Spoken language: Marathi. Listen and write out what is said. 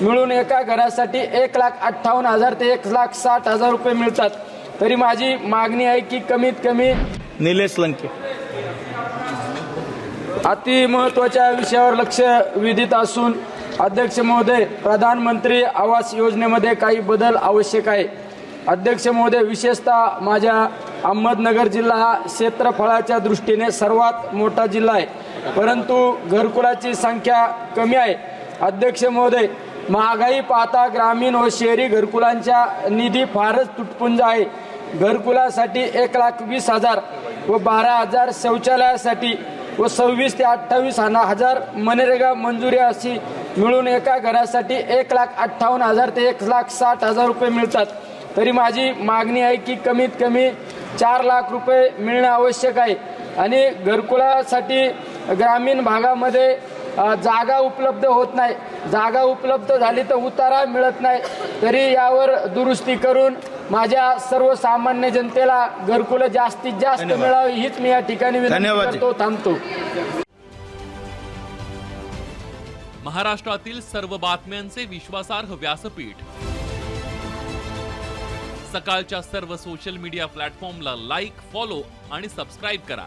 मिळून एका घरासाठी एक लाख अठ्ठावन्न हजार ते एक लाख साठ हजार रुपये मिळतात. तरी माझी मागणी आहे की कमीत कमी निलेश लंके. अति महत्त्वाच्या विषयावर लक्ष विधित असून अध्यक्ष महोदय प्रधानमंत्री आवास योजनेमध्ये काही बदल आवश्यक आहे. अध्यक्ष महोदय विशेषतः माझ्या अहमदनगर जिल्हा हा क्षेत्रफळाच्या दृष्टीने सर्वात मोठा जिल्हा आहे. परंतु घरकुलाची संख्या कमी आहे. अध्यक्ष महोदय महागाई पाहता ग्रामीण व शहरी घरकुलांच्या निधी फारच तुटपुंज आहे. घरकुलासाठी एक लाख वीस हजार व बारा हजार शौचालयासाठी व सव्वीस ते अठ्ठावीस हजार मनरेगा मंजुरी अशी मिळून एका घरासाठी एक लाख अठ्ठावन्न हजार ते एक लाख साठ हजार रुपये मिळतात. तरी माझी मागणी आहे की कमीत कमी चार लाख रुपये मिळणं आवश्यक आहे. आणि घरकुलासाठी ग्रामीण भागामध्ये जागा उपलब्ध होत नाही. जागा उपलब्ध झाली तर उतारा मिळत नाही. तरी यावर दुरुस्ती करून माझ्या सर्वसामान्य जनतेला घरकुलं जास्तीत जास्त. मिळावी हीच मी या ठिकाणी. करतो थांबतो. महाराष्ट्रातील सर्व बातम्यांचे विश्वासार्ह व्यासपीठ. सकाळच्या सर्व सोशल मीडिया प्लॅटफॉर्मला लाईक फॉलो आणि सबस्क्राईब करा.